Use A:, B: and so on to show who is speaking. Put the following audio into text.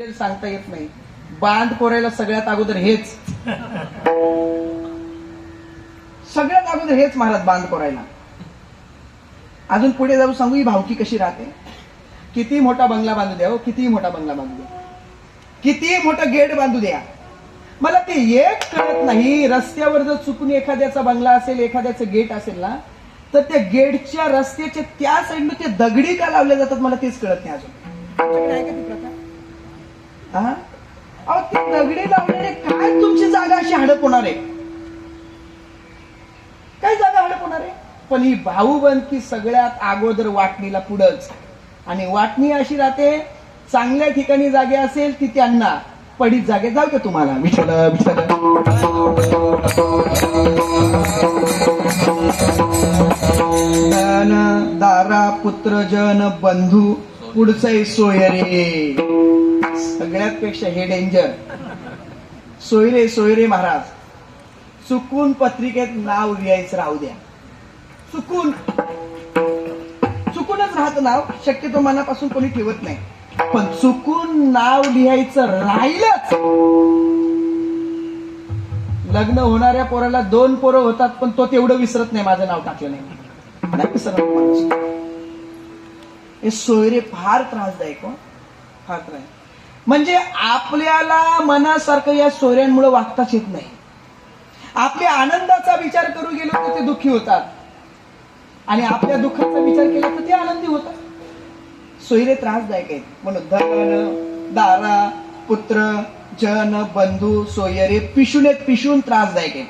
A: सांगता येत नाही. बांध कोरायला सगळ्यात अगोदर हेच. सगळ्यात अगोदर हेच महाराज बांध कोरायला. अजून पुढे जाऊ सांगू ही भावकी कशी राहते? किती मोठा बंगला बांधू द्या हो किती मोठा बंगला बांधू द्या. किती मोठा गेट बांधू द्या. मला ते एक कळत नाही रस्त्यावर जर चुकून एखाद्याचा बंगला असेल एखाद्याचं गेट असेल ना तर त्या गेटच्या रस्त्याच्या त्या साईडनं ते दगडी का लावल्या जातात मला तेच कळत नाही अजून. काय प्रथा? हा? अहो ते दगडी लावलेले काय तुमची जागा अशी हडप होणार? आहे काय जागा हडप होणार? आहे पण ही भाऊबंदकी सगळ्यात अगोदर वाटणीला पुढंच. आणि वाटणी अशी राहते चांगल्या ठिकाणी जागे असेल ती त्यांना पडीत जागे. जाऊ का तुम्हाला. विचार विचार दारा पुत्र जन बंधू पुढचंय सोयरे. सगळ्यात पेक्षा हे डेंजर सोयरे सोयरे महाराज. चुकून पत्रिकेत नाव लिहायचं राहू द्या. चुकून. चुकूनच राहतं नाव. शक्यतो मनापासून कोणी ठेवत नाही. पण चुकून नाव लिहायचं राहिलंच. लग्न होणाऱ्या पोराला दोन पोरं होतात पण तो तेवढं विसरत नाही माझं नाव टाकलं नाही. नाही विसरत हे सोयरे फार त्रासदायक हो. फार त्रास म्हणजे आपल्याला मनासारखं या सोयऱ्यांमुळे वागताच येत नाही. आपल्या आनंदाचा विचार करू गेलो तर ते दुःखी होतात. आणि आपल्या दुःखाचा विचार केला तर ते आनंदी होतात. सोयरे त्रासदायक आहेत. म्हणून धन दारा पुत्र जन बंधू सोयरे पिशून आहेत पिशून त्रासदायक आहेत.